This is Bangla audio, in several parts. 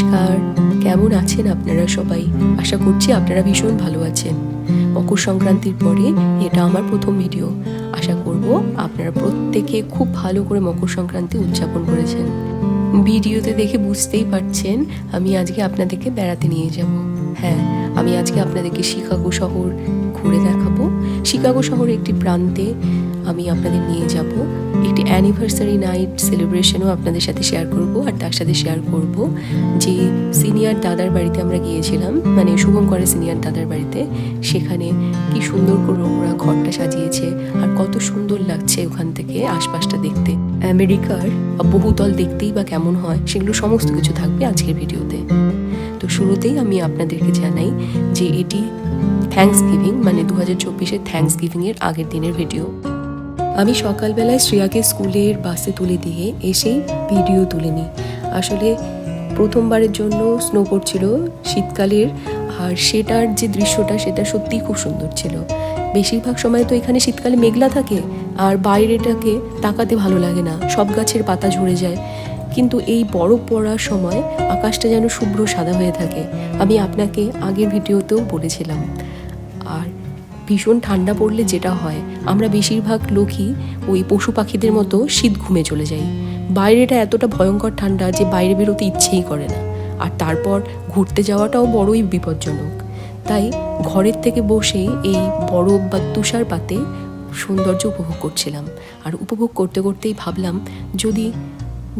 নমস্কার। কেমন আছেন আপনারা সবাই? আশা করছি আপনারা ভীষণ ভালো আছেন। মকর সংক্রান্তির পরে এটা আমার প্রথম ভিডিও আশা করব আপনারা প্রত্যেকে খুব ভালো করে মকর সংক্রান্তি উদযাপন করেছেন। ভিডিওতে দেখে বুঝতেই পারছেন, আমি আজকে আপনাদেরকে বেড়াতে নিয়ে যাব। হ্যাঁ আমি আজকে আপনাদেরকে শিকাগো শহর ঘুরে দেখাবো। শিকাগো শহরের একটি প্রান্তে আমি আপনাদের নিয়ে যাব। একটি অ্যানিভার্সারি নাইট সেলিব্রেশনও আপনাদের সাথে শেয়ার করব আর তার সাথে শেয়ার করব যে সিনিয়র দাদার বাড়িতে আমরা গিয়েছিলাম মানে শুভঙ্করের সিনিয়র দাদার বাড়িতে। সেখানে কি সুন্দর করে ওরা ঘরটা সাজিয়েছে আর কত সুন্দর লাগছে ওখান থেকে আশপাশটা দেখতে। আমেরিকার বহুতল দেখতেই বা কেমন হয় সেগুলো সমস্ত কিছু থাকবে আজকের ভিডিওতে। তো শুরুতেই আমি আপনাদেরকে জানাই যে এটি থ্যাঙ্কস গিভিং মানে দু হাজার চব্বিশের থ্যাঙ্কস গিভিংয়ের আগের দিনের ভিডিও আমি সকালবেলায় শ্রেয়াকে স্কুলের বাসে তুলে দিয়ে এসেই ভিডিও তুলে নিই। আসলে প্রথমবারের জন্য স্নো পড়ছিল, শীতকালের, আর সেটার যে দৃশ্যটা, সেটা সত্যিই খুব সুন্দর ছিল। বেশিরভাগ সময় তো এখানে শীতকালে মেঘলা থাকে, আর বাইরেটাকে তাকাতে ভালো লাগে না, সব গাছের পাতা ঝরে যায়। কিন্তু এই বরফ পড়ার সময় আকাশটা যেন শুভ্র সাদা হয়ে থাকে। আমি আপনাকে আগের ভিডিওতেও বলেছিলাম। ভীষণ ঠান্ডা পড়লে যেটা হয়, আমরা বেশিরভাগ লোকই ওই পশু পাখিদের মতো শীত ঘুমে চলে যাই। বাইরেটা এতটা ভয়ঙ্কর ঠান্ডা যে বাইরে বেরোতে ইচ্ছেই করে না। আর তারপর ঘুরতে যাওয়াটাও বড়ই বিপজ্জনক। তাই ঘরের থেকে বসেই এই বরফ বা তুষারপাতে সৌন্দর্য উপভোগ করছিলাম। আর উপভোগ করতে করতেই ভাবলাম, যদি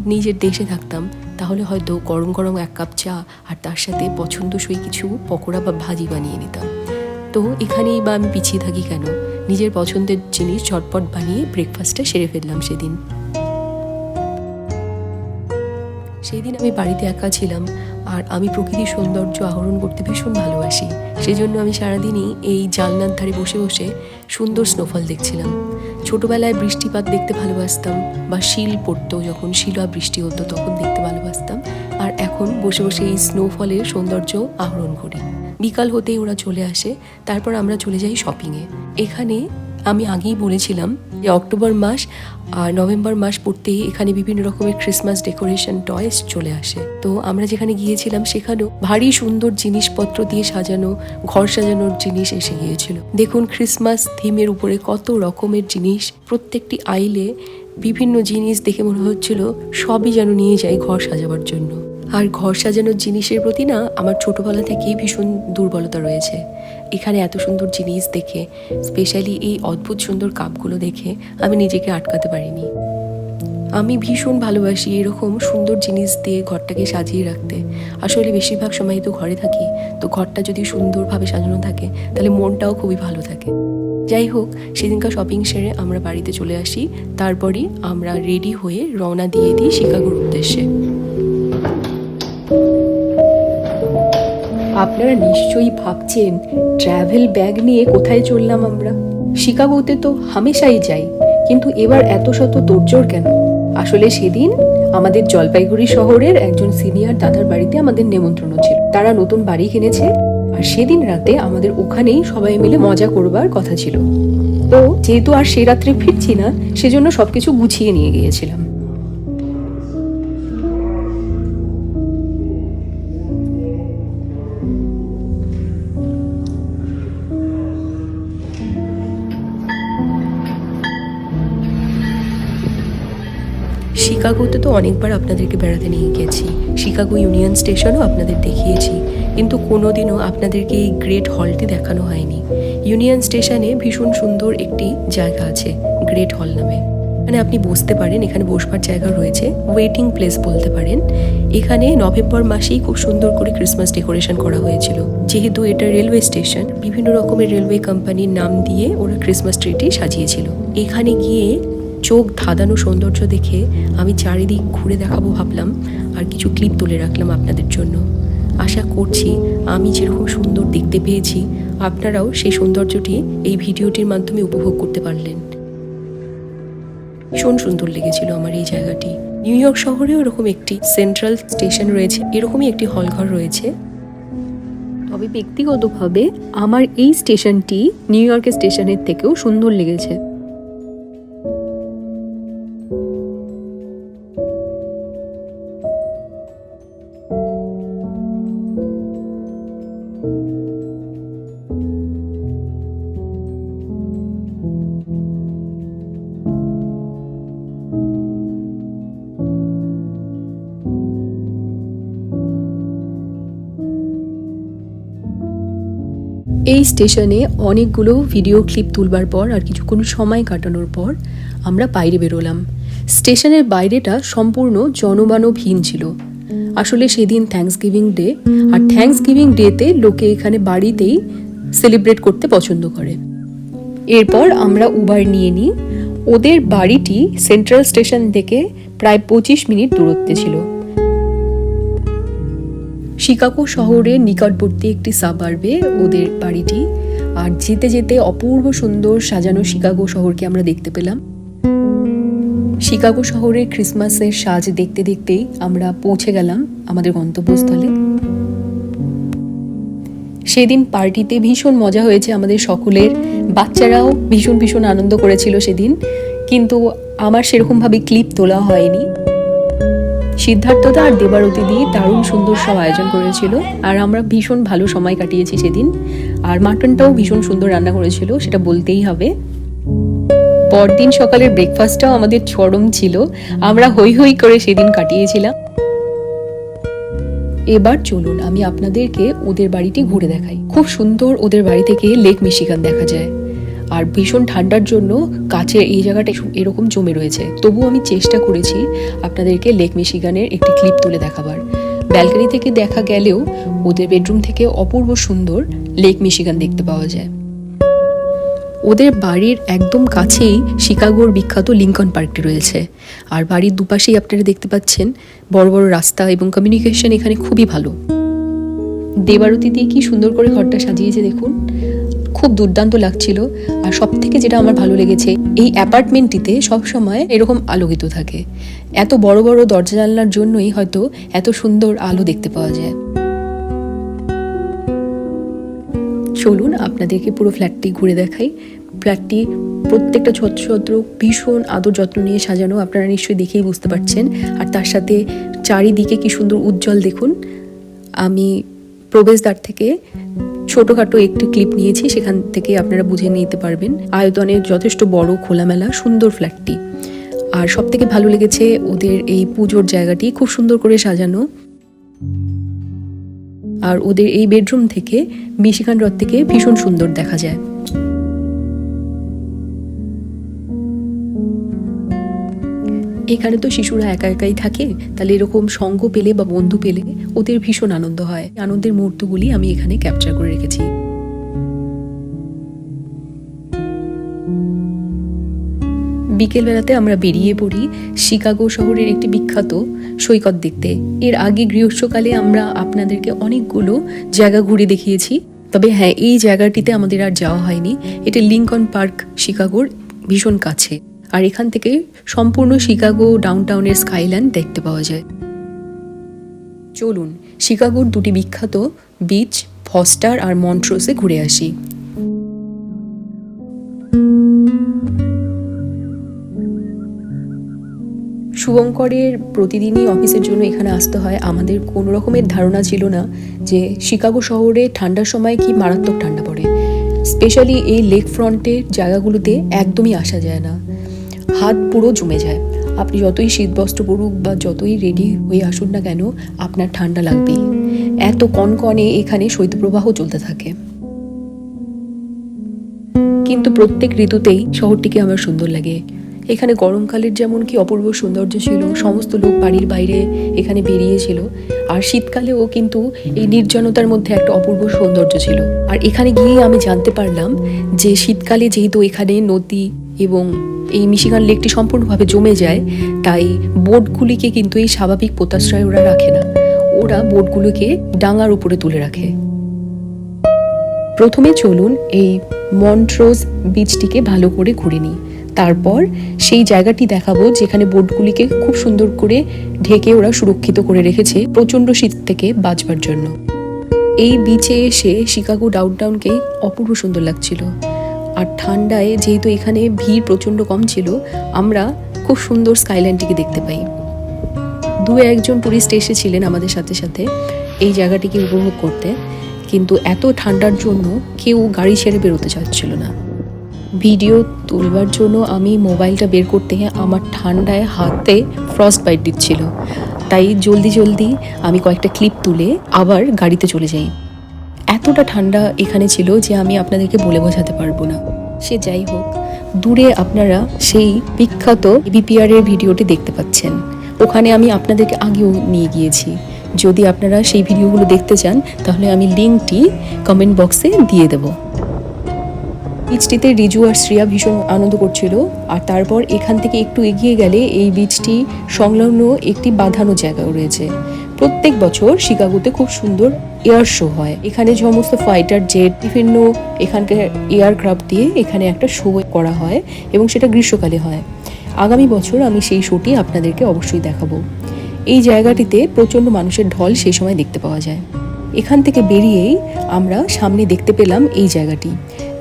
নিজের দেশে থাকতাম, তাহলে হয়তো গরম গরম এক কাপ চা আর তার সাথে পছন্দসই কিছু পকোড়া বা ভাজি বানিয়ে নিতাম। তো এখানেই বা আমি পিছিয়ে থাকি কেন? নিজের পছন্দের জিনিস ঝটপট বানিয়ে ব্রেকফাস্টটা সেরে ফেললাম সেদিন। সেই দিন আমি বাড়িতে একা ছিলাম আর আমি প্রকৃতির সৌন্দর্য আহরণ করতে ভীষণ ভালোবাসি। সেজন্য আমি সারাদিনই এই জানলার ধারে বসে বসে সুন্দর স্নোফল দেখছিলাম। ছোটবেলায় বৃষ্টিপাত দেখতে ভালোবাসতাম বা শিল পড়তো যখন শিলা বৃষ্টি হতো তখন দেখতে ভালোবাসতাম। আর এখন বসে বসে এই স্নোফলের সৌন্দর্য আহরণ করি। বিকাল হতেই ওরা চলে আসে, তারপর আমরা চলে যাই শপিংয়ে এখানে আমি আগেই বলেছিলাম যে অক্টোবর মাস আর নভেম্বর মাস পড়তেই এখানে বিভিন্ন রকমের ক্রিসমাস ডেকোরেশন টয়েস চলে আসে। তো আমরা যেখানে গিয়েছিলাম সেখানেও ভারী সুন্দর জিনিসপত্র দিয়ে সাজানো, ঘর সাজানোর জিনিস এসে গিয়েছিল। দেখুন ক্রিসমাস থিমের উপরে কত রকমের জিনিস, প্রত্যেকটি আইলে বিভিন্ন জিনিস দেখে মনে হচ্ছিল সবই যেন নিয়ে যাই ঘর সাজাবার জন্য। আর ঘর সাজানোর জিনিসের প্রতি না আমার ছোটবেলা থেকেই ভীষণ দুর্বলতা রয়েছে। এখানে এত সুন্দর জিনিস দেখে স্পেশালি এই অদ্ভুত সুন্দর কাপগুলো দেখে আমি নিজেকে আটকাতে পারিনি। আমি ভীষণ ভালোবাসি এরকম সুন্দর জিনিস দিয়ে ঘরটাকে সাজিয়ে রাখতে। আসলে বেশিরভাগ সময় তো ঘরে থাকি, তো ঘরটা যদি সুন্দরভাবে সাজানো থাকে, তাহলে মনটাও খুবই ভালো থাকে। যাই হোক, সেদিনকার শপিং সেরে আমরা বাড়িতে চলে আসি, তারপরই আমরা রেডি হয়ে রওনা দিয়ে দিই শিকাগোর উদ্দেশ্যে। আপনারা নিশ্চয়ই ভাবছেন ট্রাভেল ব্যাগ নিয়ে কোথায় চললাম আমরা? শিকাগোতে তো হামেশাই যাই, কিন্তু এবার এত শত তোড়জোড় কেন? আসলে সেদিন আমাদের জলপাইগুড়ি শহরের একজন সিনিয়র দাদার বাড়িতে আমাদের নেমন্ত্রণ ছিল। তারা নতুন বাড়ি কিনেছে আর সেদিন রাতে আমাদের ওখানেই সবাই মিলে মজা করবার কথা ছিল। তো যেহেতু আর সে রাত্রে ফিরছি না, সেজন্য সবকিছু গুছিয়ে নিয়ে গিয়েছিলাম। শিকাগোতে তো অনেকবার আপনাদেরকে বেড়াতে নিয়ে গেছি। শিকাগো ইউনিয়ন স্টেশনও আপনাদের দেখিয়েছি। কিন্তু কোনোদিনও আপনাদেরকে এই গ্রেট হলটি দেখানো হয়নি। ইউনিয়ন স্টেশনে ভীষণ সুন্দর একটি জায়গা আছে, গ্রেট হল নামে। মানে আপনি বসতে পারেন, এখানে বসবার জায়গা রয়েছে ওয়েটিং প্লেস বলতে পারেন। এখানে নভেম্বর মাসেই খুব সুন্দর করে ক্রিসমাস ডেকোরেশন করা হয়েছিল। যেহেতু এটা রেলওয়ে স্টেশন বিভিন্ন রকমের রেলওয়ে কোম্পানির নাম দিয়ে ওরা ক্রিসমাস ট্রিটি সাজিয়েছিল। এখানে গিয়ে চোখ ধাঁধানো সৌন্দর্য দেখে আমি চারিদিক ঘুরে দেখাবো ভাবলাম, আর কিছু ক্লিপ তুলে রাখলাম আপনাদের জন্য। আশা করছি আমি যেরকম সুন্দর দেখতে পেয়েছি, আপনারাও সেই সৌন্দর্যটি এই ভিডিওটির মাধ্যমে উপভোগ করতে পারলেন। ভীষণ সুন্দর লেগেছিল আমার এই জায়গাটি। নিউ ইয়র্ক শহরেও এরকম একটি সেন্ট্রাল স্টেশন রয়েছে, এরকমই একটি হলঘর রয়েছে। তবে ব্যক্তিগতভাবে আমার এই স্টেশনটি নিউ ইয়র্কের স্টেশনের থেকেও সুন্দর লেগেছে। এই স্টেশনে অনেকগুলো ভিডিও ক্লিপ তুলবার পর আর কিছুক্ষণ সময় কাটানোর পর আমরা বাইরে বেরোলাম। স্টেশনের বাইরেটা সম্পূর্ণ জনমানবহীন ছিল। আসলে সেদিন থ্যাঙ্কস গিভিং ডে আর থ্যাঙ্কস গিভিং ডেতে লোকে এখানে বাড়িতেই সেলিব্রেট করতে পছন্দ করে। এরপর আমরা উবার নিয়ে নিই। ওদের বাড়িটি সেন্ট্রাল স্টেশন থেকে প্রায় পঁচিশ মিনিট দূরত্বে ছিল। শিকাগো শহরের নিকটবর্তী একটি সাবার্বে ওদের বাড়িটি। আর যেতে যেতে অপূর্ব সুন্দর সাজানো শিকাগো শহরকে আমরা দেখতে পেলাম। শিকাগো শহরের ক্রিসমাসের সাজ দেখতে দেখতেই আমরা পৌঁছে গেলাম আমাদের গন্তব্যস্থলে। সেদিন পার্টিতে ভীষণ মজা হয়েছে আমাদের সকলের। বাচ্চারাও ভীষণ ভীষণ আনন্দ করেছিল সেদিন। কিন্তু আমার সেরকমভাবে ক্লিপ তোলা হয়নি। সিদ্ধার্থদা আর দেবারতী দিয়ে দারুণ সুন্দর সব আয়োজন করেছিল, আর আমরা ভীষণ ভালো সময় কাটিয়েছি সেদিন। আর মাটনটাও ভীষণ সুন্দর রান্না করেছিল, সেটা বলতেই হবে। পরদিন সকালের ব্রেকফাস্টটাও আমাদের চরম ছিল, আমরা হই হই করে সেদিন কাটিয়েছিলাম। এবার চলুন, আমি আপনাদেরকে ওদের বাড়িটি ঘুরে দেখাই। খুব সুন্দর ওদের বাড়ি থেকে লেক মিশিগান দেখা যায়। আর ভীষণ ঠান্ডার জন্য কাছে এই জায়গাটা এরকম জমে রয়েছে। তবুও আমি চেষ্টা করেছি আপনাদেরকে লেক মিশিগানের একটি ক্লিপ তুলে দেখাবার। ব্যালকনি থেকে দেখা গেলেও ওদের বেডরুম থেকে অপূর্ব সুন্দর লেক মিশিগান দেখতে পাওয়া যায়। ওদের বাড়ির একদম কাছেই শিকাগোর বিখ্যাত লিঙ্কন পার্কটি রয়েছে। আর বাড়ির দুপাশেই আপনারা দেখতে পাচ্ছেন বড় বড় রাস্তা এবং কমিউনিকেশন এখানে খুবই ভালো। দেবারতি দিয়ে কি সুন্দর করে ঘরটা সাজিয়েছে দেখুন। খুব দুর্দান্ত লাগছিল। আর সব থেকে যেটা আমার ভালো লেগেছে, এই অ্যাপার্টমেন্টটিতে সবসময় এরকম আলোকিত থাকে। এত বড় বড় দরজা জানলার জন্যই হয়তো এত সুন্দর আলো দেখতে পাওয়া যায়। চলুন আপনাদেরকে পুরো ফ্ল্যাটটি ঘুরে দেখাই। ফ্ল্যাটটি প্রত্যেকটা ছত্রছত্র ভীষণ আদর যত্ন নিয়ে সাজানো আপনারা নিশ্চয়ই দেখেই বুঝতে পারছেন। আর তার সাথে চারিদিকে কি সুন্দর উজ্জ্বল দেখুন। আমি প্রবেশদ্বার থেকে ছোটোখাটো একটি ক্লিপ নিয়েছি, সেখান থেকে আপনারা বুঝে নিতে পারবেন। আয়তনে যথেষ্ট বড় খোলামেলা, সুন্দর ফ্ল্যাটটি আর সব থেকে ভালো লেগেছে ওদের এই পুজোর জায়গাটি, খুব সুন্দর করে সাজানো। আর ওদের এই বেডরুম থেকে বিশিকান হ্রদ থেকে ভীষণ সুন্দর দেখা যায়। এখানে তো শিশুরা একা একাই থাকে, তাহলে এরকম সঙ্গ পেলে বা বন্ধু পেলে ওদের ভীষণ আনন্দ হয়। আনন্দের মুহূর্তগুলি আমি এখানে ক্যাপচার করে রেখেছি। বিকেলবেলাতে আমরা বেরিয়ে পড়ি শিকাগো শহরের একটি বিখ্যাত সৈকত দেখতে। এর আগে গৃহস্বকালে আমরা আপনাদেরকে অনেকগুলো জায়গা ঘুরে দেখিয়েছি, তবে হ্যাঁ এই জায়গাটিতে আমাদের আর যাওয়া হয়নি। এটা লিঙ্কন পার্ক, শিকাগোর ভীষণ কাছে। আর এখান থেকে সম্পূর্ণ শিকাগো ডাউনটাউনের স্কাইল্যান্ড দেখতে পাওয়া যায়। চলুন শিকাগোর দুটি বিখ্যাত বিচ ফস্টার আর মন্ট্রোসে ঘুরে আসি। শুভঙ্করের প্রতিদিনই অফিসের জন্য এখানে আসতে হয়। আমাদের কোনো রকমের ধারণা ছিল না যে শিকাগো শহরে ঠান্ডার সময় কি মারাত্মক ঠান্ডা পড়ে। স্পেশালি এই লেক ফ্রন্টের জায়গাগুলোতে একদমই আসা যায় না। হাত পুরো জমে যায়। আপনি যতই শীতবস্ত্র পরুক বা যতই রেডি হয়ে আসুন না কেন, আপনার ঠান্ডা লাগবেই। এত কনকনে এখানে শৈত্যপ্রবাহ চলতে থাকে। কিন্তু প্রত্যেক ঋতুতেই শহরটিকে আমার সুন্দর লাগে। এখানে গরমকালের যেমন কি অপূর্ব সৌন্দর্য ছিল, সমস্ত লোক বাড়ির বাইরে এখানে বেরিয়েছিল আর শীতকালেও কিন্তু এই নির্জনতার মধ্যে একটা অপূর্ব সৌন্দর্য ছিল। আর এখানে গিয়ে আমি জানতে পারলাম যে শীতকালে যেহেতু এখানে নদী এবং এই মিশিগান লেকটি সম্পূর্ণভাবে জমে যায়, তাই বোটগুলিকে কিন্তু এই স্বাভাবিক পোতাশ্রয় ওরা রাখে না। ওরা বোটগুলোকে ডাঙার উপরে তুলে রাখে। প্রথমে চলুন এই মন্ট্রোজ বীজটিকে ভালো করে ঘুরে নিই। তারপর সেই জায়গাটি দেখাবো যেখানে বোটগুলিকে খুব সুন্দর করে ঢেকে ওরা সুরক্ষিত করে রেখেছে প্রচণ্ড শীত থেকে বাঁচবার জন্য। এই বিচে এসে শিকাগো ডাউনটাউনকে অপূর্ব সুন্দর লাগছিল। আর ঠান্ডায় যেহেতু এখানে ভিড় প্রচণ্ড কম ছিল, আমরা খুব সুন্দর স্কাইল্যান্ডটিকে দেখতে পাই। দু একজন টুরিস্ট এসেছিলেন আমাদের সাথে সাথে এই জায়গাটিকে উপভোগ করতে, কিন্তু এত ঠান্ডার জন্য কেউ গাড়ি ছেড়ে বেরোতে চাচ্ছিল না। ভিডিও তুলবার জন্য আমি মোবাইলটা বের করতে আমার ঠান্ডায় হাতে ফ্রস্ট বাইট দিচ্ছিল। তাই জলদি জলদি আমি কয়েকটা ক্লিপ তুলে আবার গাড়িতে চলে যাই। এতটা ঠান্ডা এখানে ছিল যে আমি আপনাদেরকে বলে বোঝাতে পারব না। সে যাই হোক, দূরে আপনারা সেই বিখ্যাত বিপিআর এর ভিডিওটি দেখতে পাচ্ছেন। ওখানে আমি আপনাদেরকে আগেও নিয়ে গিয়েছি। যদি আপনারা সেই ভিডিওগুলো দেখতে চান, তাহলে আমি লিঙ্কটি কমেন্ট বক্সে দিয়ে দেবো। বীজটিতে রিজু আর শ্রিয়া ভীষণ আনন্দ করছিল। আর তারপর এখান থেকে একটু এগিয়ে গেলে এই বীজটি সংলগ্ন একটি বাঁধানো জায়গাও রয়েছে। প্রত্যেক বছর শিকাগোতে খুব সুন্দর এয়ার শো হয়। এখানে সমস্ত ফাইটার জেট বিভিন্ন এখানকার এয়ারক্রাফট দিয়ে এখানে একটা শো করা হয় এবং সেটা গ্রীষ্মকালে হয়। আগামী বছর আমি সেই শোটি আপনাদেরকে অবশ্যই দেখাবো। এই জায়গাটিতে প্রচণ্ড মানুষের ঢল সেই সময় দেখতে পাওয়া যায়। এখান থেকে বেরিয়েই আমরা সামনে দেখতে পেলাম এই জায়গাটি,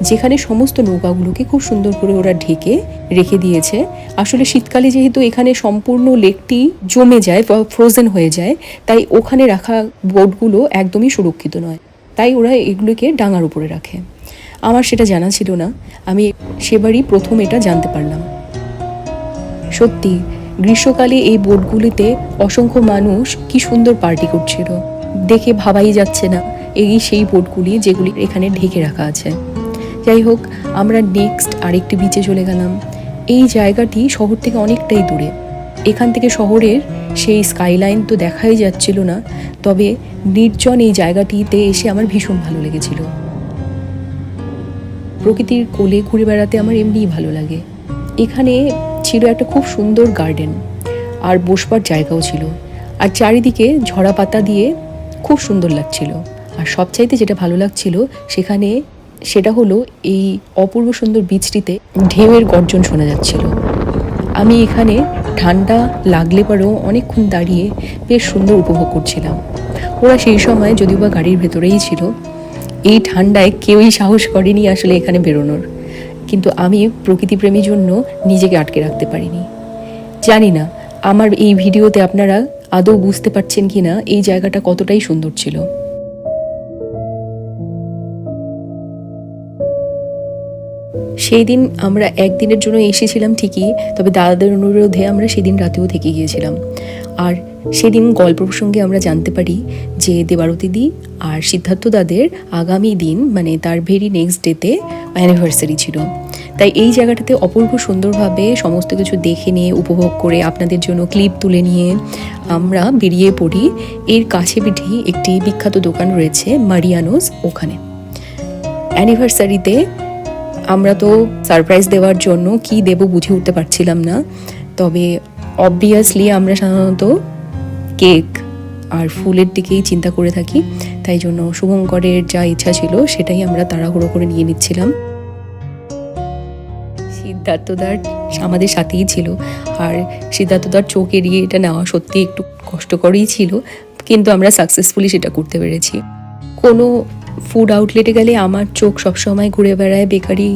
যেখানে সমস্ত নৌকাগুলোকে খুব সুন্দর করে ওরা ঢেকে রেখে দিয়েছে। আসলে শীতকালে যেহেতু এখানে সম্পূর্ণ লেকটি জমে যায় ফ্রোজেন হয়ে যায়, তাই ওখানে রাখা বোটগুলো একদমই সুরক্ষিত নয়। তাই ওরা এগুলোকে ডাঙার উপরে রাখে। আমার সেটা জানা ছিল না। আমি সেবারই প্রথম এটা জানতে পারলাম। সত্যি, গ্রীষ্মকালে এই বোটগুলিতে অসংখ্য মানুষ কি সুন্দর পার্টি করছিল। দেখে ভাবাই যাচ্ছে না এই সেই বোটগুলি যেগুলি এখানে ঢেকে রাখা আছে। যাই হোক, আমরা নেক্সট আরেকটি বিচে চলে গেলাম। এই জায়গাটি শহর থেকে অনেকটাই দূরে। এখান থেকে শহরের সেই স্কাইলাইন তো দেখাই যাচ্ছিল না, তবে নির্জন এই জায়গাটিতে এসে আমার ভীষণ ভালো লেগেছিল। প্রকৃতির কোলে ঘুরে বেড়াতে আমার এমনিই ভালো লাগে। এখানে ছিল একটা খুব সুন্দর গার্ডেন আর বসবার জায়গাও ছিল। আর চারিদিকে ঝরা পাতা দিয়ে খুব সুন্দর লাগছিল। আর সবচাইতে যেটা ভালো লাগছিল সেখানে সেটা হলো এই অপূর্ব সুন্দর বীজটিতে ঢেউয়ের গর্জন শোনা যাচ্ছিল। আমি এখানে ঠান্ডা লাগলে পরেও অনেকক্ষণ দাঁড়িয়ে বেশ সুন্দর উপভোগ করছিলাম। ওরা সেই সময় যদিও বা গাড়ির ভেতরেই ছিল, এই ঠান্ডায় কেউই সাহস করেনি আসলে এখানে বেরোনোর। কিন্তু আমি প্রকৃতিপ্রেমীর জন্য নিজেকে আটকে রাখতে পারিনি। জানি না, আমার এই ভিডিওতে আপনারা আদৌ বুঝতে পারছেন কি না এই জায়গাটা কতটাই সুন্দর ছিল। সেই দিন আমরা একদিনের জন্য এসেছিলাম ঠিকই, তবে দাদাদের অনুরোধে আমরা সেদিন রাতেও থেকে গিয়েছিলাম। আর সেদিন গল্প প্রসঙ্গে আমরা জানতে পারি যে দেবারতীদি আর সিদ্ধার্থ দাদের আগামী দিন মানে তার ভেরি নেক্সট ডেতে অ্যানিভার্সারি ছিল। তাই এই জায়গাটাতে অপূর্ব সুন্দরভাবে সমস্ত কিছু দেখে নিয়ে, উপভোগ করে, আপনাদের জন্য ক্লিপ তুলে নিয়ে আমরা বেরিয়ে পড়ি। এর কাছে পিঠেই একটি বিখ্যাত দোকান রয়েছে, মারিয়ানোস, ওখানে। অ্যানিভার্সারিতে আমরা তো সারপ্রাইজ দেওয়ার জন্য কি দেব বুঝে উঠতে পারছিলাম না। তবে অবভিয়াসলি আমরা সাধারণত কেক আর ফুলের দিকেই চিন্তা করে থাকি, তাই জন্য শুভঙ্করের যা ইচ্ছা ছিল সেটাই আমরা তাড়াহুড়ো করে নিয়ে নিচ্ছিলাম। সিদ্ধার্থদার আমাদের সাথেই ছিল আর সিদ্ধার্থদার চোখ এড়িয়ে এটা নেওয়া সত্যি একটু কষ্টকরই ছিল, কিন্তু আমরা সাকসেসফুলি সেটা করতে পেরেছি। কোনো ফুড আউটলেটে গেলে আমার চোখ সবসময় ঘুরে বেড়ায় বেকারি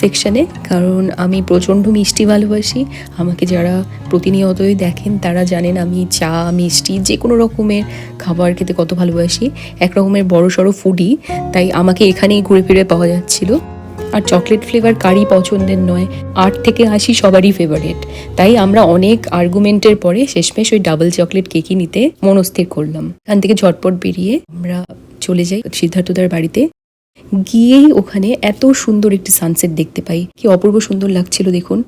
সেকশনে কারণ আমি প্রচণ্ড মিষ্টি ভালোবাসি। আমাকে যারা প্রতিনিয়তই দেখেন, তারা জানেন আমি চা, মিষ্টি যে কোনো রকমের খাবার খেতে কত ভালোবাসি। এক রকমের বড় সড়ো ফুডই তাই আমাকে এখানেই ঘুরে ফিরে পাওয়া যাচ্ছিল। আর চকলেট ফ্লেভার কারি পছন্দের নয়, আট থেকে আশি সবারই ফেভারিট তাই আমরা অনেক আর্গুমেন্টের পরে শেষমেশ ওই ডাবল চকলেট কেকই নিতে মনস্থির করলাম। এখান থেকে ঝটপট বেরিয়ে আমরা চলে যাই সিদ্ধার্থদার বাড়িতে। গিয়েই ওখানে এত সুন্দর একটি সানসেট দেখতে পাই। কি অপূর্ব সুন্দর লাগছিল দেখুন।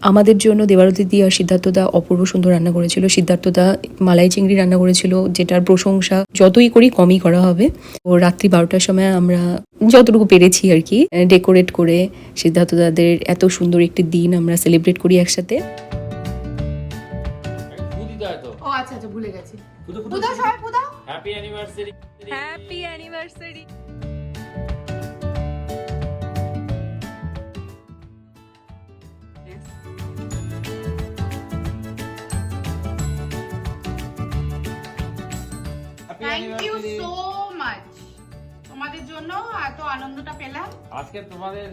আমাদের জন্য দেবারতী দি আর সিদ্ধার্থদা অপূর্ব সুন্দর রান্না করেছিল। সিদ্ধার্থদা মালাই চিংড়ি রান্না করেছিল যেটার প্রশংসা যতই করি কমই করা হবে। ও রাত্রি বারোটার সময় আমরা যতটুকু পেরেছি আর কি ডেকোরেট করে সিদ্ধার্থদাদের এত সুন্দর একটি দিন আমরা সেলিব্রেট করি একসাথে। আচ্ছা আচ্ছা ভুলে গেছি। Happy anniversary happy anniversary thank you so much তোমাদের জন্য এত আনন্দটা পেলাম। আজকে তোমাদের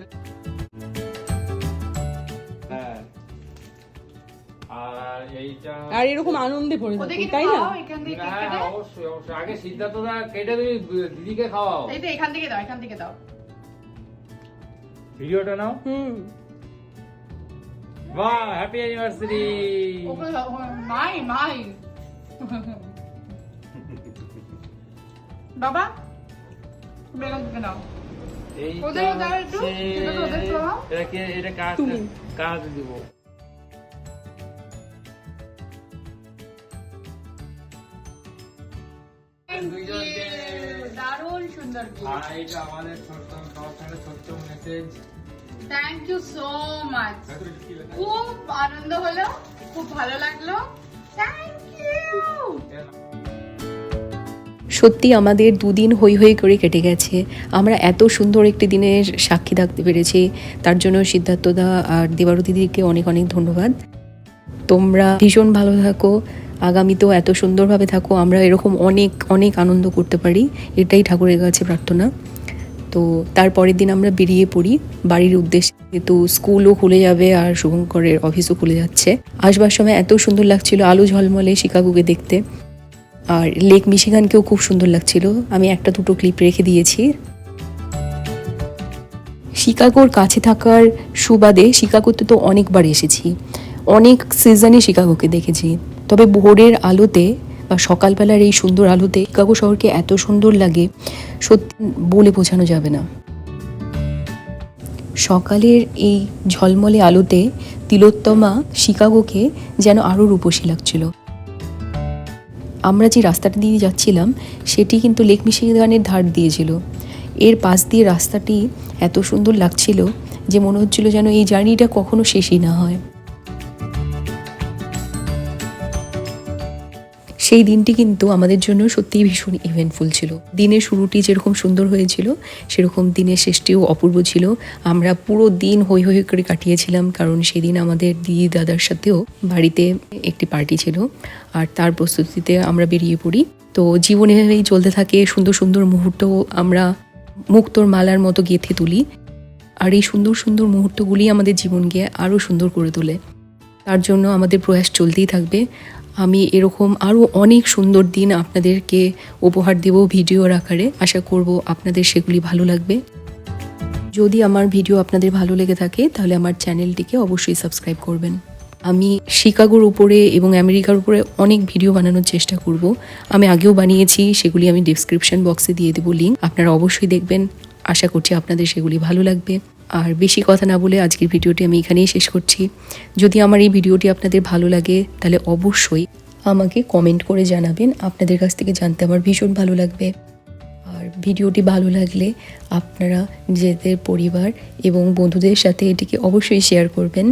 আর এইটা আর এরকম আনন্দে ওদের থাকি তাই না? এখান থেকে কেটে অবশ্যই অবশ্যই। আগে সিদ্ধার্থ কেটে তুমি দিদিকে খাওয়াও। এই তো এখান থেকে দাও এখান থেকে দাও। ভিডিওটা নাও। হুম। বাহ হ্যাপি অ্যানিভার্সারি মাই মাই। বাবা বেলুন থেকে নাও। ওদের একটু, হচ্ছে- এটা তো ওদের কে এটা কাজ কাজ দিব? দুইজনকে দারুণ সুন্দর আর এটা আমাদের ছোট্ট সবার ছোট্ট message thank you so much খুব আনন্দ হলো খুব ভালো লাগল। থ্যাংক ইউ সত্যি আমাদের দুদিন হই হই করে কেটে গেছে। আমরা এত সুন্দর একটি দিনের সাক্ষী থাকতে পেরেছি। তার জন্য সিদ্ধার্থদা আর দেবারতী দিদিকে অনেক অনেক ধন্যবাদ। তোমরা ভীষণ ভালো থাকো। আগামীতেও এত সুন্দরভাবে থাকো, আমরা এরকম অনেক অনেক আনন্দ করতে পারি। এটাই ঠাকুরের কাছে প্রার্থনা। তো তারপরের দিন আমরা বেরিয়ে পড়ি। বাড়ির উদ্দেশ্যে যেহেতু স্কুলও খুলে যাবে আর শুভঙ্করের অফিসও খুলে যাচ্ছে। আসবার সময় এত সুন্দর লাগছিল আলো ঝলমলে শিকাগোকে দেখতে। আর লেক মিশিগানকেও খুব সুন্দর লাগছিল। আমি একটা দুটো ক্লিপ রেখে দিয়েছি। শিকাগোর কাছে থাকার সুবাদে শিকাগোতে তো অনেকবার এসেছি। অনেক সিজনে শিকাগোকে দেখেছি। তবে ভোরের আলোতে বা সকালবেলার এই সুন্দর আলোতে শিকাগো শহরকে এত সুন্দর লাগে, সত্যি বলে বোঝানো যাবে না। সকালের এই ঝলমলে আলোতে তিলোত্তমা শিকাগোকে যেন আরও রূপসী লাগছিল। আমরা যে রাস্তাটা দিয়ে যাচ্ছিলাম, সেটি কিন্তু লেক মিশিগানের ধার দিয়েছিল। এর পাশ দিয়ে রাস্তাটি এত সুন্দর লাগছিল যে মনে হচ্ছিল যেন এই জার্নিটা কখনো শেষই না হয়। সেই দিনটি কিন্তু আমাদের জন্য সত্যিই ভীষণ ইভেন্টফুল ছিল। দিনের শুরুটি যেরকম সুন্দর হয়েছিল, সেরকম দিনের শেষটিও অপূর্ব ছিল। আমরা পুরো দিন হই হই করে কাটিয়েছিলাম, কারণ সেদিন আমাদের দিদি দাদার সাথেও বাড়িতে একটি পার্টি ছিল আর তার প্রস্তুতিতে আমরা বেরিয়ে পড়ি। তো জীবনে এভাবেই চলতে থাকে সুন্দর সুন্দর মুহূর্ত আমরা মুক্তোর মালার মতো গেঁথে তুলি আর এই সুন্দর সুন্দর মুহূর্তগুলি আমাদের জীবনকে আরও সুন্দর করে তোলে। তার জন্য আমাদের প্রয়াস চলতেই থাকবে। আমি এরকম আরও অনেক সুন্দর দিন আপনাদেরকে উপহার দেব ভিডিওর আকারে। আশা করব আপনাদের সেগুলি ভালো লাগবে। যদি আমার ভিডিও আপনাদের ভালো লেগে থাকে, তাহলে আমার চ্যানেলটিকে অবশ্যই সাবস্ক্রাইব করবেন। আমি শিকাগোর উপরে এবং আমেরিকার উপরে অনেক ভিডিও বানানোর চেষ্টা করব। আমি আগেও বানিয়েছি, সেগুলি আমি ডিসক্রিপশন বক্সে দিয়ে দেবো লিঙ্ক আপনারা অবশ্যই দেখবেন। আশা করছি আপনাদের সেগুলি ভালো লাগবে। আর বেশি কথা না বলে আজকের ভিডিওটি আমি এখানেই শেষ করছি। যদি আমার এই ভিডিওটি আপনাদের ভালো লাগে, তাহলে অবশ্যই আমাকে কমেন্ট করে জানাবেন। আপনাদের কাছ থেকে জানতে আমার ভীষণ ভালো লাগবে। আর ভিডিওটি ভালো লাগলে আপনারা নিজেদের পরিবার এবং বন্ধুদের সাথে এটিকে অবশ্যই শেয়ার করবেন।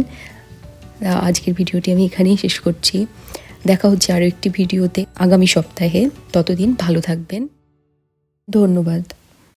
আজকের ভিডিওটি আমি এখানেই শেষ করছি। দেখা হচ্ছে আরও একটি ভিডিওতে আগামী সপ্তাহে। ততদিন ভালো থাকবেন। ধন্যবাদ।